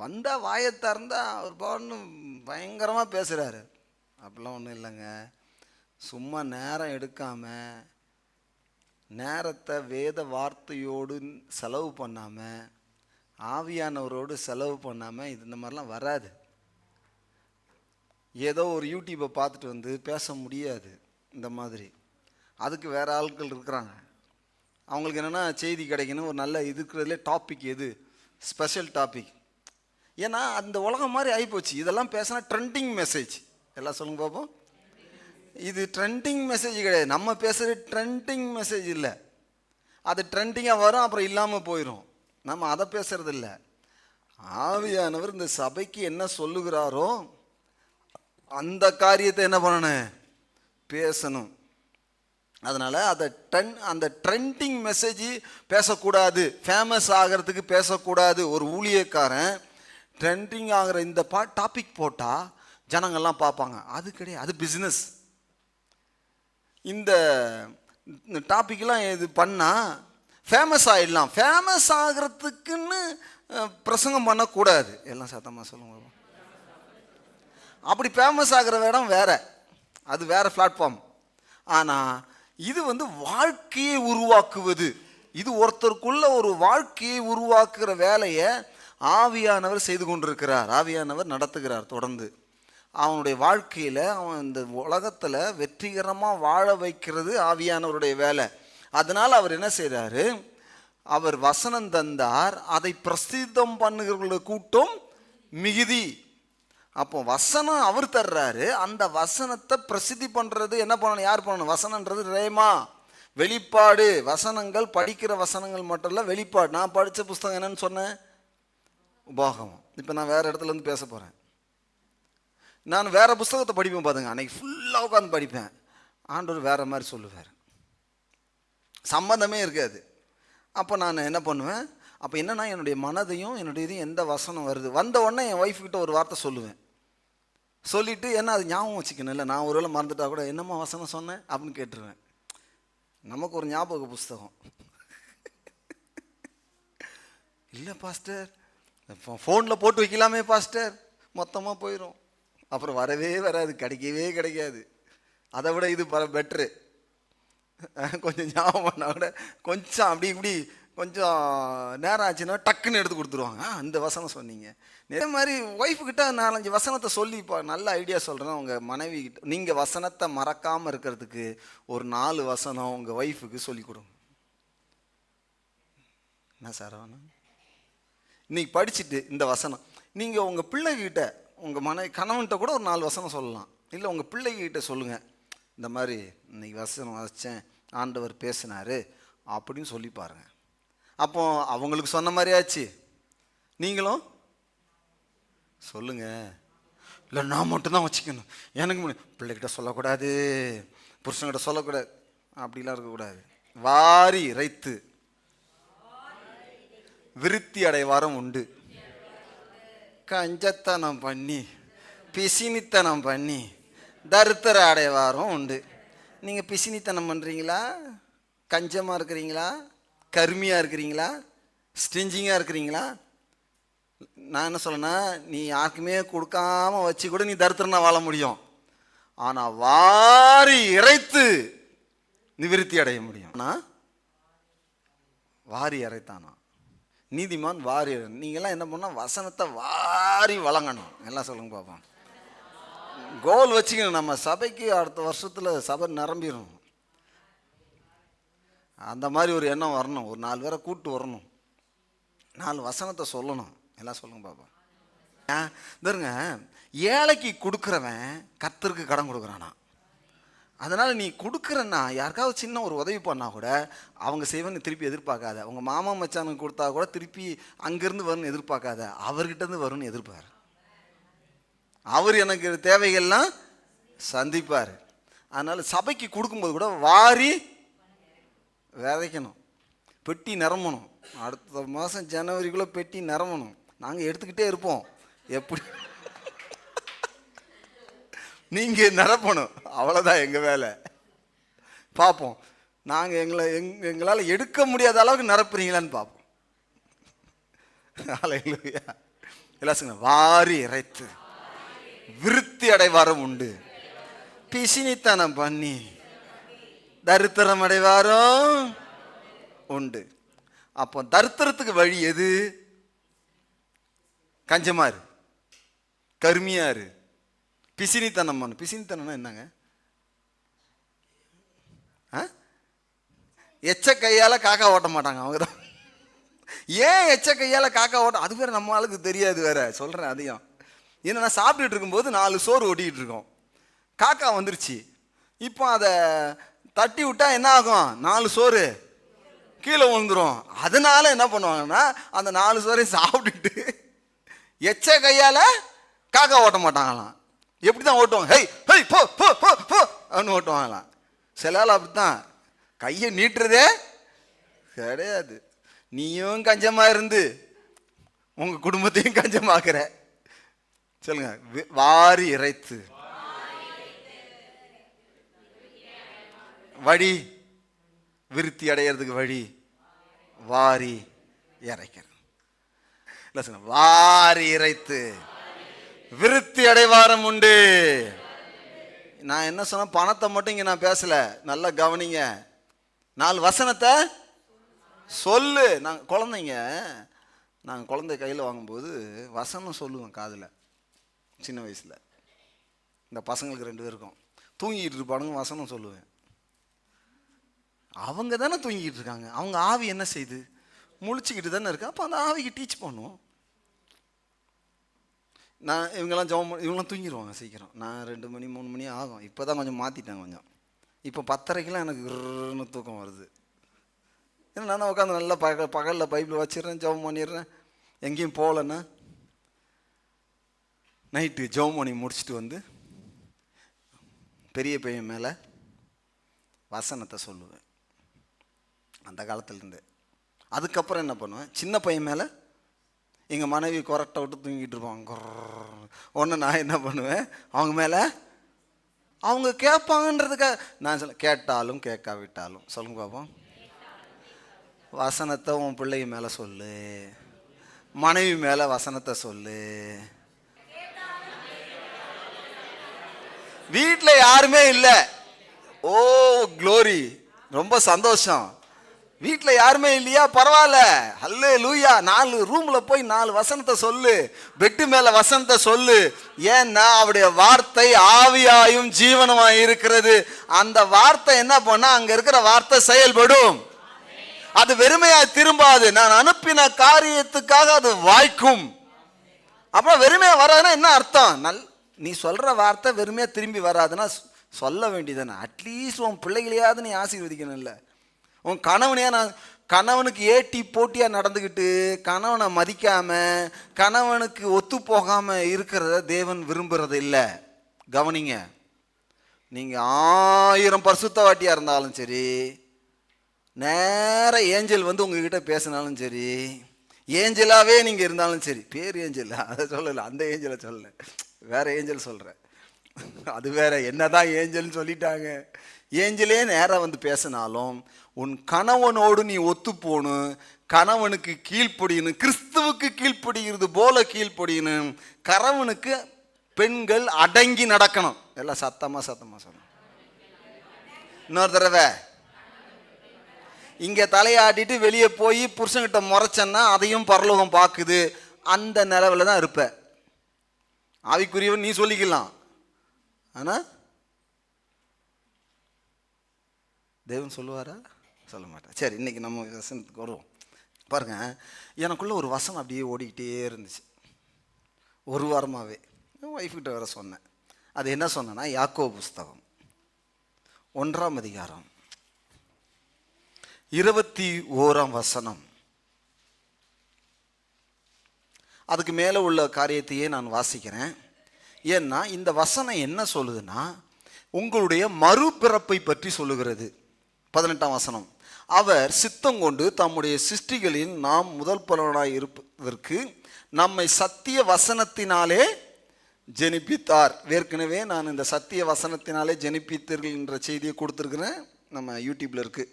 வந்தால் வாயை திறந்தால் அவர் பாட்டு பயங்கரமாக பேசுகிறாரு அப்படிலாம் ஒன்றும் இல்லைங்க. சும்மா நேரம் எடுக்காமல் நேரத்தை வேத வார்த்தையோடு செலவு பண்ணாமல் ஆவியானவரோடு செலவு பண்ணாமல் இது இந்த மாதிரிலாம் வராது. ஏதோ ஒரு யூடியூப்பை பார்த்துட்டு வந்து பேச முடியாது இந்த மாதிரி. அதுக்கு வேறு ஆட்கள் இருக்கிறாங்க. அவங்களுக்கு என்னென்னா செய்தி கிடைக்கணும். ஒரு நல்ல இருக்கிறதுலே டாபிக் எது? ஸ்பெஷல் டாபிக் ஏன்னா அந்த உலகம் மாதிரி ஆகிப்போச்சு இதெல்லாம் பேசினா ட்ரெண்டிங் மெசேஜ் எல்லாம் சொல்லுங்க பார்ப்போம் இது ட்ரெண்டிங் மெசேஜ் கிடையாது. நம்ம பேசுகிறது ட்ரெண்டிங் மெசேஜ் இல்லை. அது ட்ரெண்டிங்காக வரும் அப்புறம் இல்லாமல் போயிடும் நம்ம அதை பேசுறது இல்லை. ஆவியானவர் இந்த சபைக்கு என்ன சொல்லுகிறாரோ அந்த காரியத்தை என்ன பண்ணணும்? பேசணும். அதனால் அதை ட்ரெண்ட் அந்த ட்ரெண்டிங் மெசேஜ் பேசக்கூடாது. ஃபேமஸ் ஆகிறதுக்கு பேசக்கூடாது. ஒரு ஊழியக்காரன் ட்ரெண்டிங் ஆகிற இந்த பா டாபிக் போட்டால் ஜனங்கள்லாம் பார்ப்பாங்க. அது கிடையாது. அது பிஸ்னஸ் இந்த டாபிக்லாம் இது பண்ணால் ஃபேமஸ் ஆகிடலாம் ஃபேமஸ் ஆகிறதுக்குன்னு பிரசங்கம் பண்ணக்கூடாது. எல்லாம் சத்தமாக சொல்லுங்க அப்படி ஃபேமஸ் ஆகிற இடம் வேறு. அது வேற பிளாட்ஃபார்ம் ஆனால் இது வந்து வாழ்க்கையை உருவாக்குவது. இது ஒருத்தருக்குள்ள ஒரு வாழ்க்கையை உருவாக்குற வேலையை ஆவியானவர் செய்து கொண்டிருக்கிறார் ஆவியானவர் நடத்துகிறார் தொடர்ந்து. அவனுடைய வாழ்க்கையில் அவன் இந்த உலகத்தில் வெற்றிகரமாக வாழ வைக்கிறது ஆவியானவருடைய வேலை. அதனால் அவர் என்ன செய்கிறாரு அவர் வசனம் தந்தார் அதை பிரசித்தம் பண்ணுகிறவர்களுடைய கூட்டம் மிகுதி. அப்போ வசனம் அவர் தர்றாரு அந்த வசனத்தை பிரசித்தி பண்ணுறது என்ன பண்ணணும் யார் பண்ணணும்? வசனன்றது ரேமா. வெளிப்பாடு. வசனங்கள் படிக்கிற வசனங்கள் மட்டும் இல்லை வெளிப்பாடு. நான் படித்த புஸ்தகம் என்னன்னு சொன்னேன். உபாகமம். இப்போ நான் வேறு இடத்துலேருந்து பேச போகிறேன் நான் வேறு புஸ்தகத்தை படிப்பேன் பாருங்க அன்றைக்கி ஃபுல்லாக உட்காந்து படிப்பேன். ஆண்டவர் வேறு மாதிரி சொல்லுவார். சம்மந்தமே இருக்காது. அப்போ நான் என்ன பண்ணுவேன்? அப்போ என்னன்னா என்னுடைய மனதையும் என்னுடைய இதையும் எந்த வசனம் வருது? வந்த உடனே என் ஒய்ஃப்கிட்ட ஒரு வார்த்தை சொல்லுவேன். சொல்லிவிட்டு என்ன அது ஞாபகம் வச்சுக்கணும். இல்லை நான் ஒருவேளை மறந்துட்டா கூட என்னம்மா வசனம் சொன்னேன் அப்படின்னு கேட்டுருவேன். நமக்கு ஒரு ஞாபக புஸ்தகம். இல்லை பாஸ்டர் ஃபோனில் போட்டு வைக்கலாமே பாஸ்டர். மொத்தமாக போயிடும் அப்புறம் வரவே வராது கிடைக்கவே கிடைக்காது. அதை விட இது பெட்ரு கொஞ்சம் ஞாபகம் பண்ணால் கூட கொஞ்சம் அப்படி இப்படி கொஞ்சம் நேரம் ஆச்சுன்னா டக்குன்னு எடுத்து கொடுத்துருவாங்க. அந்த வசனம் சொன்னீங்க. இதே மாதிரி ஒய்ஃபுக்கிட்ட நாலஞ்சு வசனத்தை சொல்லி இப்போ நல்ல ஐடியா சொல்கிறேன் உங்கள் மனைவி கிட்ட நீங்கள் வசனத்தை மறக்காமல் இருக்கிறதுக்கு ஒரு நாலு வசனம் உங்கள் ஒய்ஃபுக்கு சொல்லி கொடுங்க. என்ன சார் வேணும் இன்றைக்கி படிச்சுட்டு இந்த வசனம். நீங்கள் உங்கள் பிள்ளைகிட்ட உங்கள் மனை கணவன்கிட்ட கூட ஒரு நாலு வசனம் சொல்லலாம். இல்லை உங்கள் பிள்ளைகிட்ட சொல்லுங்கள் இந்த மாதிரி இன்னைக்கு வசனம் வச்சேன் ஆண்டவர் பேசினாரு அப்படின்னு சொல்லி பாருங்க. அப்போ அவங்களுக்கு சொன்ன மாதிரி ஆச்சு. நீங்களும்? சொல்லுங்கள் இல்லை நான் மட்டும்தான் வச்சுக்கணும். எனக்கு பிள்ளைகிட்ட சொல்லக்கூடாது. புருஷங்கிட்ட சொல்லக்கூடாது. அப்படிலாம் இருக்கக்கூடாது. வாரி ரைத்து விருத்தி அடைவாரம் உண்டு. கஞ்சத்தனம் பண்ணி பிசினித்தனம் பண்ணி தருத்தர அடைவாரம் உண்டு. நீங்கள் பிசினித்தனம் பண்ணுறீங்களா கஞ்சமாக இருக்கிறீங்களா? கருமியாக இருக்கிறீங்களா? ஸ்டிஞ்சிங்காக இருக்கிறீங்களா? நான் என்ன சொல்லனா நீ யாருக்குமே கொடுக்காம வச்சு கூட நீ தரித்திரனா வாழ முடியும். ஆனால் வாரி இறைத்து நிவிருத்தி அடைய முடியும். ஆனால் வாரி இறைத்தானா? நீதிமான் வாரியர் நீங்கள்லாம் என்ன பண்ணால் வசனத்தை வாரி வழங்கணும். எல்லாம் சொல்லுங்க பார்ப்போம் கோல் வச்சுக்கணும். நம்ம சபைக்கு அடுத்த வருஷத்தில் சபை நிரம்பிடும் அந்த மாதிரி ஒரு எண்ணம் வரணும். ஒரு நாலு பேரை கூப்பிட்டு வரணும். நாலு வசனத்தை சொல்லணும். எல்லாம் சொல்லுங்க பாப்போம். பாருங்க ஏழைக்கு கொடுக்குறவன் கர்த்தருக்கு கடன் கொடுக்குறானா அதனால் நீ கொடுக்குறன்னா யாருக்காவது சின்ன ஒரு உதவி பண்ணால் கூட அவங்க செய்வன்னு திருப்பி எதிர்பார்க்காத. உங்கள் மாமா மச்சானுக்கு கொடுத்தா கூட திருப்பி அங்கேருந்து வரும்னு எதிர்பார்க்காத. அவர்கிட்டருந்து வரும்னு எதிர்பார். அவர் எனக்கு தேவைகள்லாம் சந்திப்பார். அதனால் சபைக்கு கொடுக்கும்போது கூட வாரி விதைக்கணும். பெட்டி நிரம்பணும். அடுத்த மாதம் ஜனவரிக்குள்ளே பெட்டி நிரம்பணும். நாங்கள் எடுத்துக்கிட்டே இருப்போம். எப்படி நீங்கள் நிரப்பணும் அவ்வளோதான் எங்கள் வேலை. பார்ப்போம் நாங்கள் எங்களை எங் எங்களால் எடுக்க முடியாத அளவுக்கு நிரப்புறீங்களான்னு பார்ப்போம் எல்லாம் சொல்லுங்க வாரி இறைத்து. விருத்தி அடைவாரம் உண்டு. பிசினித்தனம் பண்ணி. தரித்திரம் அடைவாரம் உண்டு. அப்போ தரித்திரத்துக்கு வழி எது? கஞ்சமாரு. கருமியாரு. பிசினித்தனம் பண்ணு பிசினித்தனம்னா என்னங்க? ஆ? எச்ச கையால் காக்கா ஓட்ட மாட்டாங்க அவங்க தான். ஏன் எச்ச கையால் காக்கா ஓட்ட அது வேறு நம்ம ஆளுக்கு தெரியாது வேற. சொல்கிறேன் அதையும். என்னன்னா சாப்பிட்டுட்டு இருக்கும்போது நாலு சோறு ஓட்டிகிட்டு இருக்கோம். காக்கா வந்துருச்சு. இப்போ அதை தட்டி விட்டால் என்ன ஆகும்? நாலு சோறு. கீழே விழுந்துரும். அதனால என்ன பண்ணுவாங்கன்னா அந்த நாலு சோறையும் சாப்பிட்டுட்டு எச்ச கையால் காக்கா ஓட்ட மாட்டாங்களாம். எப்படி தான் ஓட்டுவாங்க? ஹெய் ஹெய் போ போ போ போ அப்படின்னு ஓட்டுவாங்களாம். சில ஆள் அப்படித்தான். கையை நீட்டுறதே கிடையாது. நீயும் கஞ்சமாக இருந்து உங்கள் குடும்பத்தையும் கஞ்சமாக்குற. சொல்லுங்க வாரி இறைத்து. வழி விருத்தி அடையிறதுக்கு வழி வாரி இறைக்கிறது. இல்லை சொல்லுங்க வாரி இறைத்து. விருத்தி அடைவாரம் உண்டு. நான் என்ன சொன்னேன்? பணத்தை மட்டும் இங்கே நான் பேசல. நல்லா கவனிங்க. நாலு வசனத்தை சொல்லு. நான் குழந்தைங்க நாங்கள் குழந்தை கையில் வாங்கும்போது வசனம் சொல்லுவேன் காதில். சின்ன வயசில். இந்த பசங்களுக்கு ரெண்டு பேருக்கும் தூங்கிட்டு இருப்பானுங்க வசனம் சொல்லுவேன். அவங்க தானே தூங்கிட்டு இருக்காங்க. அவங்க ஆவி என்ன செய்யுது முழிச்சுக்கிட்டு தானே இருக்கு. அப்போ அந்த ஆவிக்கு டீச் பண்ணுவோம். நான் இவங்கெல்லாம் ஜெபம் பண்ண- இவங்கெல்லாம் தூங்கிடுவாங்க சீக்கிரம். நான் ரெண்டு மணி மூணு மணி ஆகும். இப்போ தான் கொஞ்சம் மாற்றிட்டேன் கொஞ்சம். இப்போ பத்தரைக்கெலாம் எனக்கு ருன்னு தூக்கம் வருது. ஏன்னா நான் உட்காந்து நல்லா பக பகலில் பைப்பில் வச்சிடுறேன் ஜெபம் பண்ணிடுறேன். எங்கேயும் போகலன்னா நைட்டு ஜெபம் பண்ணி முடிச்சுட்டு வந்து பெரிய பையன் மேலே வசனத்தை சொல்லுவேன். அந்த காலத்துலேருந்து. அதுக்கப்புறம் என்ன பண்ணுவேன்? சின்ன பையன் மேலே எங்கள் மனைவி கொரட்டை விட்டு தூங்கிட்டு இருப்பாங்க. ஒன்று நான் என்ன பண்ணுவேன்? அவங்க மேலே? அவங்க கேட்பாங்கன்றதுக்காக நான் சொல்ல கேட்டாலும் கேட்காவிட்டாலும். சொல்லுங்க பாப்போம். வசனத்தை உன் பிள்ளைங்க மேலே சொல்லு. மனைவி மேலே வசனத்தை சொல்லு. வீட்டில் யாருமே இல்லை. ஓ க்ளோரி ரொம்ப சந்தோஷம். வீட்டில் யாருமே இல்லையா? பரவாயில்ல. அல்லே லூயா நாலு ரூமில் போய் நாலு வசனத்தை சொல்லு. பெட்டு மேலே வசனத்தை சொல்லு. ஏன்னா அவருடைய வார்த்தை ஆவியாயும் ஜீவனமாக இருக்கிறது. அந்த வார்த்தை என்ன பண்ணால் அங்கே இருக்கிற வார்த்தை செயல்படும். அது வெறுமையா திரும்பாது. நான் அனுப்பின காரியத்துக்காக அது வாய்க்கும். அப்புறம் வெறுமையா வராதுன்னா என்ன அர்த்தம்? நல் நீ சொல்ற வார்த்தை வெறுமையா திரும்பி வராதுன்னா சொல்ல வேண்டியதானே அட்லீஸ்ட் உன் பிள்ளைகளையாவது நீ ஆசீர்வதிக்கணும்ல. உன் கணவனையா நான் கணவனுக்கு ஏட்டி போட்டியாக நடந்துக்கிட்டு கணவனை மதிக்காமல் கணவனுக்கு ஒத்து போகாமல் இருக்கிறத தேவன் விரும்புகிறது இல்லை. கவனிங்க. நீங்கள் ஆயிரம் பரிசுத்தவாட்டியா இருந்தாலும் சரி நேர ஏஞ்சல் வந்து உங்ககிட்ட பேசினாலும் சரி ஏஞ்சலாகவே நீங்கள் இருந்தாலும் சரி பேர் ஏஞ்சல் அதை சொல்லலை அந்த ஏஞ்சலை சொல்லலை. வேற ஏஞ்சல் சொல்கிறேன் அது வேற என்னதான் ஏஞ்சல்னு சொல்லிட்டாங்க. ஏஞ்சலே நேராக வந்து பேசினாலும் உன் கணவனோடு நீ ஒத்து போகணும் கணவனுக்கு கீழ்ப்படியணும் கிறிஸ்துவுக்கு கீழ்ப்படிகிறது போல கீழ்ப்படியணும் கணவனுக்கு பெண்கள் அடங்கி நடக்கணும். எல்லாம் சத்தமாக சத்தமாக சொல்லணும் இன்னொரு தடவை. இங்கே தலையாட்டிட்டு வெளியே போய் புருஷன்கிட்ட முறைச்சன்னா அதையும் பரலோகம் பார்க்குது அந்த நிலவில் தான் இருப்ப. ஆவிக்குரியவன் நீ சொல்லிக்கலாம். ஆனால் தேவன் சொல்லுவாரா? சொல்ல மாட்டேன் சரி இன்னைக்கு நம்ம வசனத்துக்கு வருவோம். பாருங்கள் எனக்குள்ளே ஒரு வசனம் அப்படியே ஓடிக்கிட்டே இருந்துச்சு. ஒரு வாரமாகவே ஒய்ஃப்கிட்ட வேறு சொன்னேன். அது என்ன சொன்னேன்னா யாக்கோ புஸ்தகம். ஒன்றாம் அதிகாரம். இருபத்தி ஓராம் வசனம். அதுக்கு மேலே உள்ள காரியத்தையே நான் வாசிக்கிறேன். ஏன்னா இந்த வசனம் என்ன சொல்லுதுன்னா உங்களுடைய மறுபிறப்பை பற்றி சொல்லுகிறது. பதினெட்டாம் வசனம். அவர் சித்தம் கொண்டு தம்முடைய சிருஷ்டிகளின் நாம் முதல் பலவனாய் இருப்பதற்கு நம்மை சத்திய வசனத்தினாலே ஜெனிப்பித்தார். ஏற்கனவே நான் இந்த சத்திய வசனத்தினாலே ஜெனிப்பித்தீர்கள் என்ற செய்தியை கொடுத்துருக்குறேன். நம்ம யூடியூப்பில் இருக்குது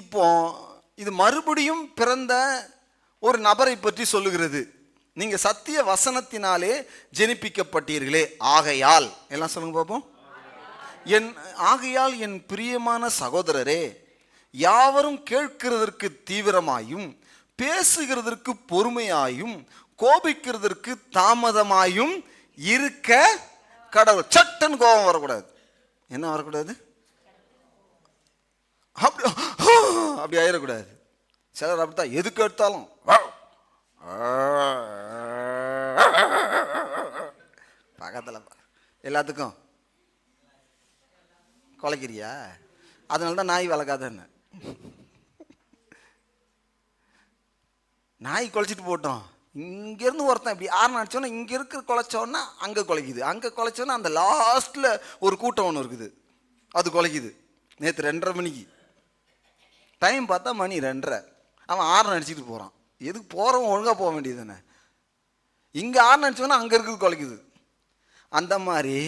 இப்போ இது மறுபடியும் பிறந்த ஒரு நபரை பற்றி சொல்லுகிறது. நீங்கள் சத்திய வசனத்தினாலே ஜெனிப்பிக்கப்பட்டீர்களே. ஆகையால். எல்லாம் சொல்லுங்க பார்ப்போம் என் ஆகையால் என் பிரியமான சகோதரரே யாவரும் கேட்கிறதற்கு தீவிரமாயும் பேசுகிறதற்கு பொறுமையாயும் கோபிக்கிறதற்கு தாமதமாயும் இருக்க கடவுள். சட்டன் கோபம் வரக்கூடாது. என்ன வரக்கூடாது? அப்படி அப்படி ஆயிடக்கூடாது சிலர் அப்படித்தான். எதுக்கு எடுத்தாலும் பக்கத்தில் எல்லாத்துக்கும். குலைக்கிறியா? அதனால தான் நாய் வளர்க்காதன்னு. நாய் குலைச்சிட்டு போட்டோம். இங்கேருந்து ஒருத்தன் இப்படி ஆறு அடிச்சோன்னா இங்கே இருக்கிற குலைச்சோன்னா அங்கே குலைக்குது. அங்கே குலைச்சோன்னா அந்த லாஸ்ட்டில் ஒரு கூட்டம் ஒன்று இருக்குது. அது குலைக்குது. நேற்று ரெண்டரை மணிக்கு. டைம் பார்த்தா மணி ரெண்டரை. அவன் ஆறு அடிச்சுட்டு போகிறான் எதுக்கு போகிறவன் ஒழுங்காக போக வேண்டியது தானே இங்கே ஆறு அடிச்சோன்னா அங்கே இருக்குது குலைக்குது. அந்த மாதிரி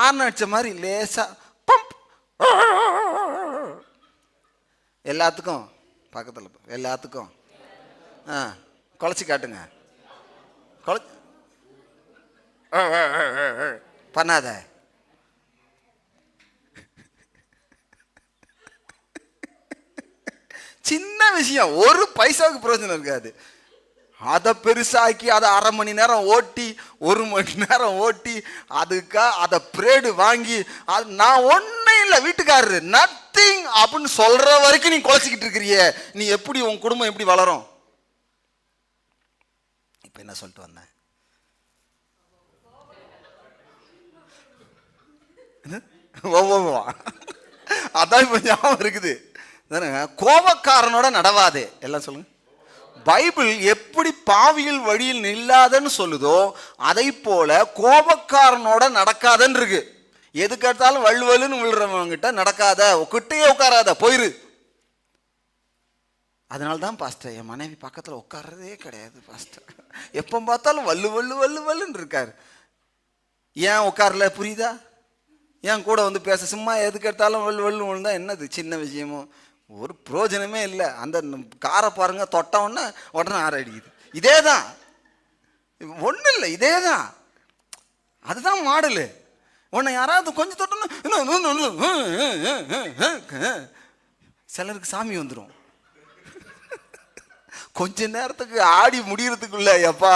ஆறு அடித்த மாதிரி லேசாக எல்லாத்துக்கும் பக்கத்தில் எல்லாத்துக்கும். ஆ குழச்சி காட்டுங்க. குழ பண்ணாத. சின்ன விஷயம் ஒரு பைசாவுக்கு பிரயோஜனம் இருக்காது. அதை பெருசாக்கி அதை அரை மணி நேரம் ஓட்டி ஒரு மணி நேரம் ஓட்டி அதுக்கா அதை பிரேடு வாங்கி அது நான் ஒன்றும் இல்லை வீட்டுக்காரரு நத்திங் அப்படின்னு சொல்ற வரைக்கும் நீ குலைச்சிக்கிட்டு இருக்கிறிய. நீ எப்படி உன் குடும்பம் எப்படி வளரும்? இப்ப என்ன சொல்லிட்டு வந்தேன்? அதான் இப்போ ஞாபகம் இருக்குது. கோபக்காரனோட நடவாதே. எல்லாம் சொல்லுங்க. பைபிள் எப்படி பாவியில் வழியில் நில்லாதன்னு சொல்லுதோ அதை போல கோபக்காரனோட நடக்காதன்னு இருக்கு. எதுக்கு எடுத்தாலும் வல்வலுன்னு விழுறவங்கிட்ட நடக்காத கிட்டேயே உட்காராத போயிரு. அதனால்தான் பாஸ்டர் என் மனைவி பக்கத்தில் உட்கார்றதே கிடையாது பாஸ்டர் எப்போ பார்த்தாலும் வள்ளு வல்லு வள்ளு வல்லுன்னு இருக்கார். ஏன் உட்காரல புரியுதா? ஏன் கூட வந்து பேச சும்மா எதுக்கு எடுத்தாலும் வள்ளு வல்லு விழுந்தா என்னது சின்ன விஷயமோ? ஒரு பிரயோஜனமே இல்லை. அந்த காரை பாருங்க தொட்டவுடனே உடனே உடனே ஆற அடிக்குது. இதே தான் ஒன்றும் இல்லை இதே தான் அதுதான் மாடலு. உன்னை யாராவது கொஞ்சம் தொட்டோன்னு சிலருக்கு சாமி வந்துடும் கொஞ்ச நேரத்துக்கு ஆடி முடியறதுக்குள்ள எப்பா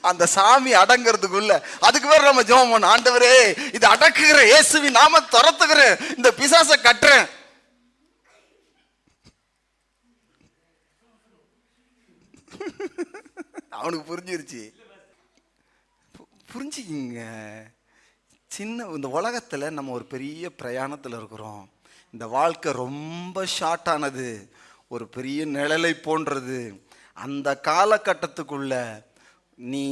அந்த சாமி அடங்கிறதுக்குள்ள அதுக்கு வேற நம்ம ஜோம் பண்ண ஆண்டவரே இது அடக்குகிற இயேசுவி நாம துரத்துக்கிறேன் இந்த பிசாசை கட்டுறேன். அவனுக்கு புரிஞ்சிருச்சு. பு- புரிஞ்சுக்கிங்க. சின்ன இந்த உலகத்தில் நம்ம ஒரு பெரிய பிரயாணத்தில் இருக்கிறோம். இந்த வாழ்க்கை ரொம்ப ஷார்ட்டானது ஒரு பெரிய நிழலை போன்றது. அந்த காலகட்டத்துக்குள்ள நீ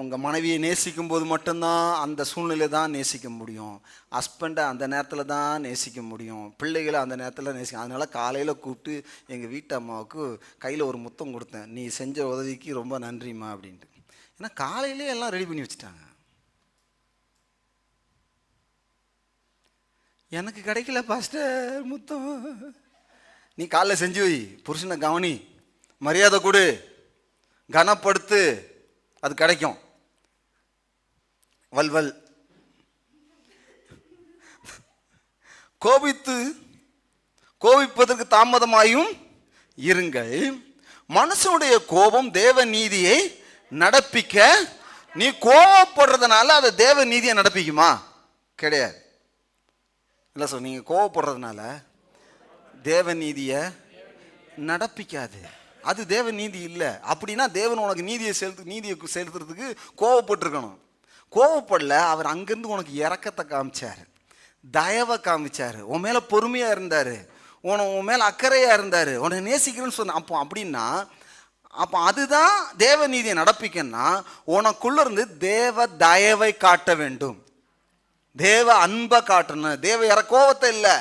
உங்கள் மனைவியை நேசிக்கும் போது மட்டும்தான் அந்த சூழ்நிலை தான் நேசிக்க முடியும். ஹஸ்பண்டை அந்த நேரத்தில் தான் நேசிக்க முடியும். பிள்ளைகளை அந்த நேரத்தில் நேசிக்க அதனால் காலையில் கூப்பிட்டு எங்கள் வீட்டு அம்மாவுக்கு கையில் ஒரு முத்தம் கொடுத்தேன். நீ செஞ்ச உதவிக்கு ரொம்ப நன்றிம்மா அப்படின்ட்டு. ஏன்னா காலையிலே எல்லாம் ரெடி பண்ணி வச்சுட்டாங்க. எனக்கு கிடைக்கல பாஸ்டர் முத்தம். நீ காலைல செஞ்சு வை புருஷனை கவனி. மரியாதை கொடு. கனப்படுத்து. அது கிடைக்கும். வல்வல் கோபித்து கோபிப்பதற்கு தாமதமாயும் இருங்கள். மனுஷனுடைய கோபம் தேவ நீதியை நடப்பிக்க நீ கோபப்படுறதுனால அதை தேவ நீதியை நடப்பிக்குமா? கிடையாது. இல்லை சார் நீங்கள் கோவப்படுறதுனால தேவ நீதியை நடப்பிக்காது. அது தேவ நீதி இல்லை. அப்படின்னா தேவன் உனக்கு நீதியை செலுத்து நீதியை செலுத்துறதுக்கு கோவப்பட்டிருக்கணும். கோவப்படல அவர் அங்கேருந்து உனக்கு இறக்கத்தை காமிச்சார். தயவை காமிச்சார். உன் மேலே பொறுமையாக இருந்தார். உன உன் மேலே அக்கறையாக இருந்தார். உன்னை நேசிக்கிறேன்னு சொன்ன அப்போ அப்படின்னா அப்போ அதுதான் தேவ நீதியை நடப்பிக்கன்னா உனக்குள்ளேருந்து தேவ தயவை காட்ட வேண்டும். தேவ அன்பை காட்டணும். தேவ இற கோபத்தை இல்லை.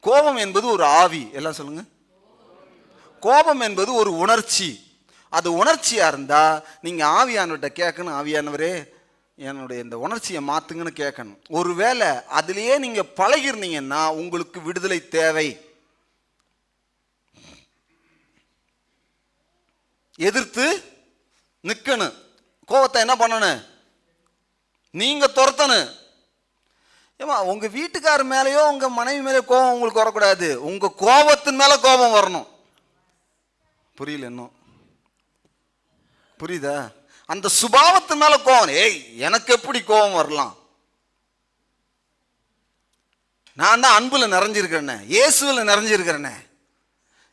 கோபம் என்பது ஒரு ஆவி. எல்லாம் சொல்லுங்க. கோபம் என்பது ஒரு உணர்ச்சி. அது உணர்ச்சியாக இருந்தால் நீங்கள் ஆவியானவர்கிட்ட கேட்கணும். ஆவியானவரே என்னுடைய இந்த உணர்ச்சியை மாத்துங்கன்னு கேட்கணும். ஒருவேளை அதுலேயே நீங்கள் பழகிருந்தீங்கன்னா உங்களுக்கு விடுதலை தேவை. எதிர்த்து நிற்கணும் கோபத்தை என்ன பண்ணணும்? நீங்கள் துரத்தணும். ஏமா உங்கள் வீட்டுக்காரர் மேலேயோ உங்கள் மனைவி மேலேயோ கோபம் உங்களுக்கு வரக்கூடாது. உங்கள் கோபத்தின் மேலே கோபம் வரணும். புரியல இன்னும். புரியுதா? அந்த சுபாவத்து மேலே கோபம். ஏய் எனக்கு எப்படி கோபம் வரலாம்? நான் தான் அன்பில் நிறைஞ்சிருக்கிறேனே. இயேசுவில் நிறைஞ்சிருக்கிறேனே.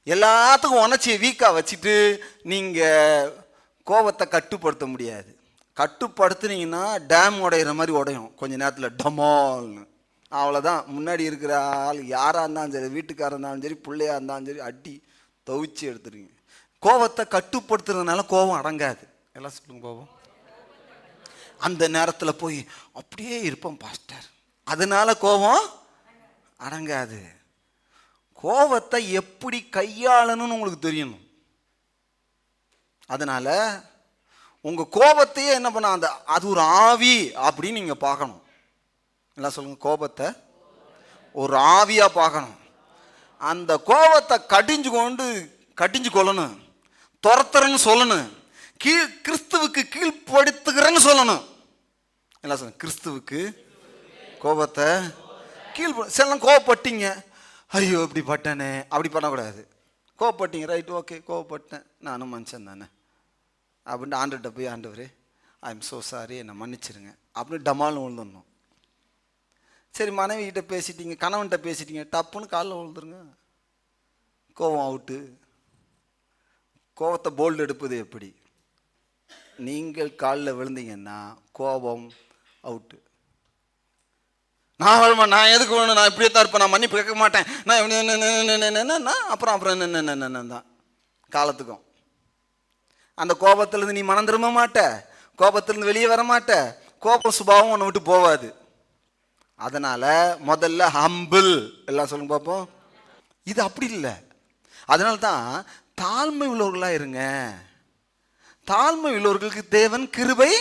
எல்லாத்துக்கும் உணர்ச்சியை வீக்காக வச்சுட்டு நீங்கள் கோபத்தை கட்டுப்படுத்த முடியாது. கட்டுப்படுத்துனீங்கன்னா டேம் உடையிற மாதிரி உடையும். கொஞ்ச நேரத்தில் டமால்னு. அவ்வளோதான் முன்னாடி இருக்கிற ஆள் யாராக இருந்தாலும் சரி வீட்டுக்காரர் இருந்தாலும் சரி பிள்ளையா இருந்தாலும் சரி அட்டி துவைச்சி எடுத்துருங்க கோபத்தை கட்டுப்படுத்துறதுனால கோபம் அடங்காது. எல்லாம் சொல்லுங்க கோபம். அந்த நேரத்தில் போய் அப்படியே இருப்போம் பாஸ்டர். அதனால கோபம் அடங்காது. கோபத்தை எப்படி கையாளணும்னு உங்களுக்கு தெரியணும். அதனால் உங்கள் கோபத்தையே என்ன பண்ண அந்த அது ஒரு ஆவி அப்படின்னு நீங்கள் பார்க்கணும். எல்லாம் சொல்லுங்க கோபத்தை. ஒரு ஆவியாக பார்க்கணும். அந்த கோபத்தை கடிஞ்சு கொண்டு கடிஞ்சு கொள்ளணும் துரத்துறேன்னு சொல்லணும். கீழ் கிறிஸ்துவுக்கு கீழ்ப்படுத்துகிறேன்னு சொல்லணும். எல்லாம் சொல்லுங்க கிறிஸ்துவுக்கு கோபத்தை கீழ் சில கோவப்பட்டீங்க. ஐயோ இப்படி பட்டனே. அப்படி பண்ணக்கூடாது. கோவப்பட்டீங்க ரைட் ஓகே கோவப்பட்டேன். நானும் மனுஷன் தானே அப்படின்ட்டு ஆண்டுகிட்ட போய் ஆண்டவர் ஐ எம் ஸோ சாரி என்னை மன்னிச்சிருங்க அப்படின்னு டமால்னு விழுந்துடணும் சரி மனைவிகிட்ட பேசிட்டீங்க கணவன்கிட்ட பேசிட்டீங்க டப்புன்னு காலில் விழுந்துருங்க கோவம் அவுட்டு கோவத்தை போல்டு எடுப்பது எப்படி நீங்கள் காலில் விழுந்தீங்கன்னா கோபம் அவுட்டு நான் வருமா நான் எதுக்கு வேணும் நான் இப்படியே தான் இருப்பேன் நான் மன்னிப்பு கேட்க மாட்டேன் நான் என்ன- என்ன- என்ன- என்ன- அப்புறம் அப்புறம் என்ன- என்ன- என்ன தான் காலத்துக்கும் அந்த கோபத்திலிருந்து நீ மனம் திரும்ப மாட்ட. கோபத்திலிருந்து வெளியே வர மாட்ட. கோபம் சுபாவம் உன்னை விட்டு போவாது. அதனால் முதல்ல ஹம்பிள் எல்லாம் சொல்லுங்க பார்ப்போம் இது அப்படி இல்லை. அதனால தான் தாழ்மை உள்ளவர்களாக இருங்க. தாழ்மை உள்ளவர்களுக்கு தேவன் கிருபை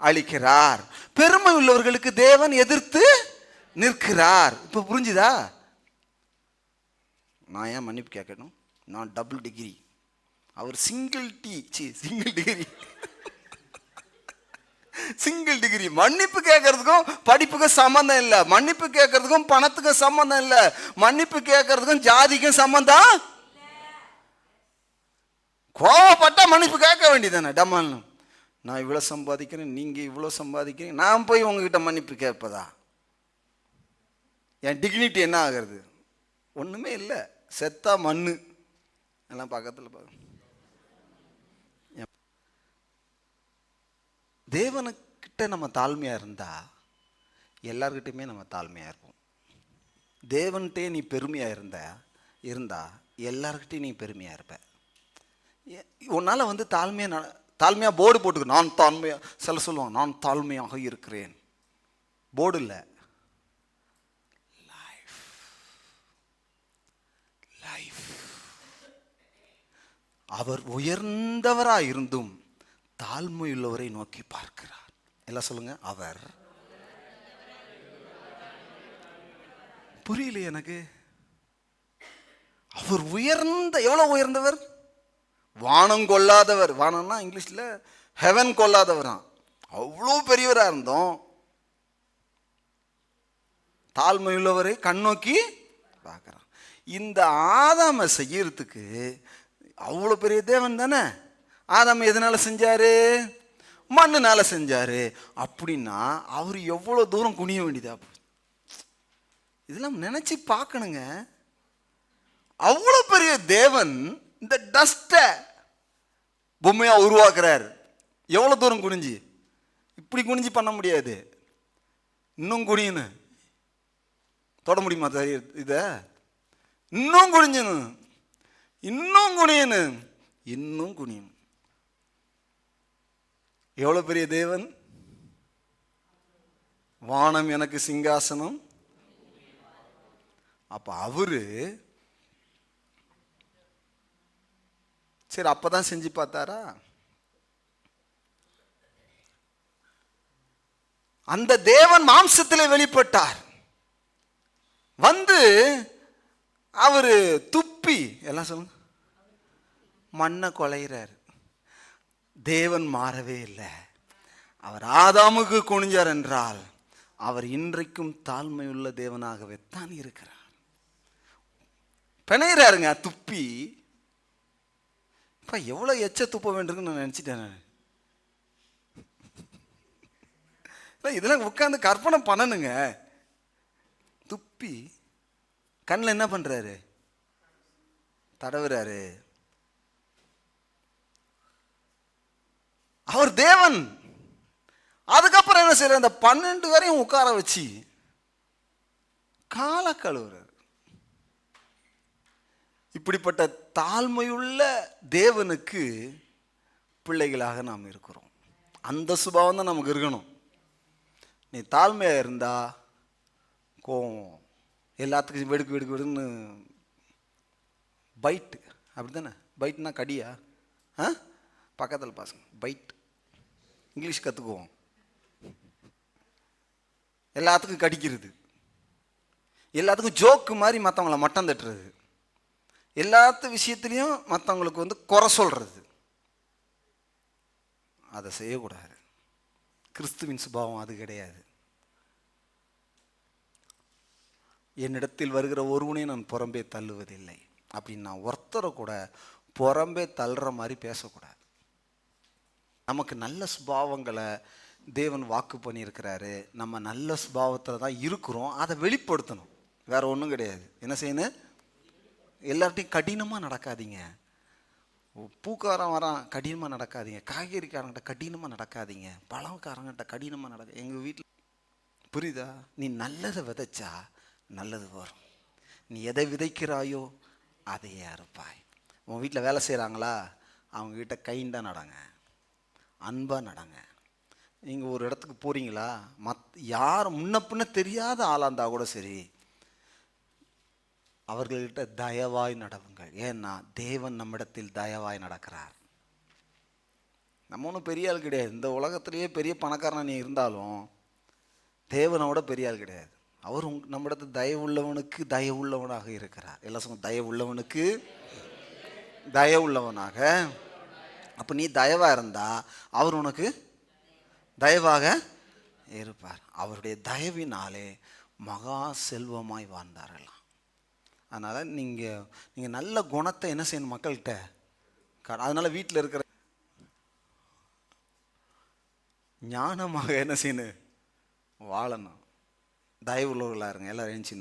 அளிக்கிறார். பெருமை உள்ளவர்களுக்கு தேவன் எதிர்த்து நிற்கிறார். இப்போ புரிஞ்சுதா? நான் ஏன் மன்னிப்பு கேட்கணும்? நான் டபுள் டிகிரி அவர் single D C single degree single degree மன்னிப்பு கேட்கறதுக்கும் படிப்புக்கும் சம்மந்தம் இல்லை. மன்னிப்பு கேட்கறதுக்கும் பணத்துக்கும் சம்மந்தம் இல்லை. மன்னிப்பு கேட்கறதுக்கும் ஜாதிக்கும் சம்மந்தம் கோவப்பட்டா மன்னிப்பு கேட்க வேண்டியதானே டமால்னு நான் இவ்வளோ சம்பாதிக்கிறேன் நீங்கள் இவ்வளோ சம்பாதிக்கிறீங்க நான் போய் உங்ககிட்ட மன்னிப்பு கேட்பதா? என் டிக்னிட்டி என்ன ஆகிறது? ஒன்றுமே இல்லை. செத்தா மண்ணு. எல்லாம் பக்கத்தில் பார்க்க தேவனுக்கிட்ட நம்ம தாழ்மையாக இருந்தால் எல்லார்கிட்டையுமே நம்ம தாழ்மையாக இருப்போம். தேவன்கிட்டே நீ பெருமையாக இருந்த இருந்தால் எல்லார்கிட்டையும் நீ பெருமையாக இருப்ப. உன்னால் வந்து தாழ்மையாக நட தாழ்மையாக போர்டு போட்டுக்க நான் தாழ்மையாக சில சொல்லுவாங்க நான் தாழ்மையாக இருக்கிறேன். போர்டு இல்லை. லைஃப் லைஃப் அவர் உயர்ந்தவராக இருந்தும் தாழ்மையுள்ளவரை நோக்கி பார்க்கிறார். எல்லாம் சொல்லுங்க அவர். புரியல எனக்கு. அவர் உயர்ந்த எவ்வளோ உயர்ந்தவர்? வானம் கொள்ளாதவர். வானம்னா இங்கிலீஷில் ஹெவன் கொள்ளாதவரான் அவ்வளோ பெரியவராக இருந்தோம். தாழ்மையுள்ளவரை கண்ணோக்கி பார்க்குறான் இந்த ஆதாமை செய்யறதுக்கு அவ்வளோ பெரிய தேவன் தானே? ஆதாம் எதனால் செஞ்சாரு? மண்ணுனால் செஞ்சாரு. அப்படின்னா அவர் எவ்வளோ தூரம் குனிய வேண்டியதா போச்சு. இதெல்லாம் நினச்சி பார்க்கணுங்க. அவ்வளோ பெரிய தேவன் இந்த டஸ்ட்டை பொம்மையாக உருவாக்குறார். எவ்வளோ தூரம் குனிஞ்சு? இப்படி குனிஞ்சு பண்ண முடியாது. இன்னும் குனியுன்னு தொட முடியுமா தெரிய இதை? இன்னும் குனிஞ்சுன்னு இன்னும் குனியணும் இன்னும் குனியணும் எவ்வளோ பெரிய தேவன்? வானம் எனக்கு சிங்காசனம். அப்போ அவரு சரி அப்பதான் செஞ்சு பார்த்தாரா? அந்த தேவன் மாம்சத்தில் வெளிப்பட்டார். வந்து அவர் துப்பி எல்லாம் சொல்லுங்க மண்ணை கொலைகிறார் தேவன் மாறவே இல்லை. அவர் ஆதாமுக்கு குனிஞ்சார் என்றால் அவர் இன்றைக்கும் தாழ்மையுள்ள தேவனாகவே தான் இருக்கிறார். பிணையிறாருங்க துப்பி. இப்போ எவ்வளோ எச்ச துப்ப வேண்டியிருக்குன்னு நான் நினச்சிட்டேன் நான். இல்லை, இதெல்லாம் உட்காந்து கற்பனை பண்ணணுங்க. துப்பி. கண்ணில் என்ன பண்ணுறாரு தடவுறாரு. அவர் தேவன். அதுக்கப்புறம் என்ன செய்யற அந்த பன்னெண்டு வரையும் உட்கார வச்சு கால கழுவுறாரு. இப்படிப்பட்ட தாழ்மையுள்ள தேவனுக்கு பிள்ளைகளாக நாம் இருக்கிறோம். அந்த சுபாவம் தான் நமக்கு இருக்கணும். நீ தாழ்மையாக இருந்தா கோவம் எல்லாத்துக்கும் வெடுக்கு வெடுக்கு வெடுக்குன்னு பைட்டு அப்படி தானே பைட்னா கடியா? ஆ? பக்கத்தில் பாசங்க பைட் இங்கிலீஷ் கற்றுக்குவோம் எல்லாத்துக்கும் கடிக்கிறது. எல்லாத்துக்கும் ஜோக்கு மாதிரி மற்றவங்கள மட்டம் தட்டுறது. எல்லாத்து விஷயத்துலேயும் மற்றவங்களுக்கு வந்து குறை சொல்கிறது அதை செய்யக்கூடாது. கிறிஸ்துவின் சுபாவம் அது கிடையாது. என்னிடத்தில் வருகிற ஒருவனையும் நான் புறம்பே தள்ளுவதில்லை. அப்படின்னு நான் ஒருத்தரை கூட புறம்பே தள்ளுற மாதிரி பேசக்கூடாது. நமக்கு நல்ல சுபாவங்களை தேவன் வாக்கு பண்ணியிருக்கிறாரு. நம்ம நல்ல சுபாவத்தில் தான் இருக்கிறோம். அதை வெளிப்படுத்தணும். வேறு ஒன்றும் கிடையாது. என்ன செய்யணும் எல்லார்ட்டையும் கடினமாக நடக்காதீங்க. பூக்காரன் வரான் கடினமாக நடக்காதீங்க. காய்கறிக்காரங்கிட்ட கடினமாக நடக்காதீங்க. பழம்காரங்கிட்ட கடினமாக நடக்க எங்கள் வீட்டில் புரியுதா? நீ நல்லதை விதைச்சா நல்லது வரும். நீ எதை விதைக்கிறாயோ அதையே அறுப்பாய். உன் வீட்டில் வேலை செய்கிறாங்களா அவங்கக்கிட்ட கைண்டாக நடங்க. அன்பாக நடங்க. நீங்கள் ஒரு இடத்துக்கு போகிறீங்களா மத் யார் முன்ன பின்ன தெரியாத ஆளாக இருந்தால் கூட சரி அவர்கள்கிட்ட தயவாய் நடவுங்கள். ஏன்னா தேவன் நம்மிடத்தில் தயவாய் நடக்கிறார். நம்ம ஒன்றும் பெரிய ஆள் கிடையாது. இந்த உலகத்திலேயே பெரிய பணக்காரனா நீ இருந்தாலும் தேவனோட பெரிய ஆள் கிடையாது. அவர் உங் நம்மிடத்தில் தயவுள்ளவனுக்கு தயவுள்ளவனாக இருக்கிறார். எல்லாம் சொல்லுங்க தயவுள்ளவனுக்கு தயவுள்ளவனாக அப்போ நீ தயவாக இருந்தா அவர் உனக்கு தயவாக இருப்பார். அவருடைய தயவினாலே மகா செல்வமாய் வாழ்ந்தாரெல்லாம் அதனால் நீங்கள் நீங்கள் நல்ல குணத்தை என்ன செய்யணும் மக்கள்கிட்ட? அதனால் அதனால வீட்டில் இருக்கிற ஞானமாக என்ன செய்யணும்? வாழணும். தயவுள்ளவர்களாக இருங்க எல்லாரும் எழுந்துச்சு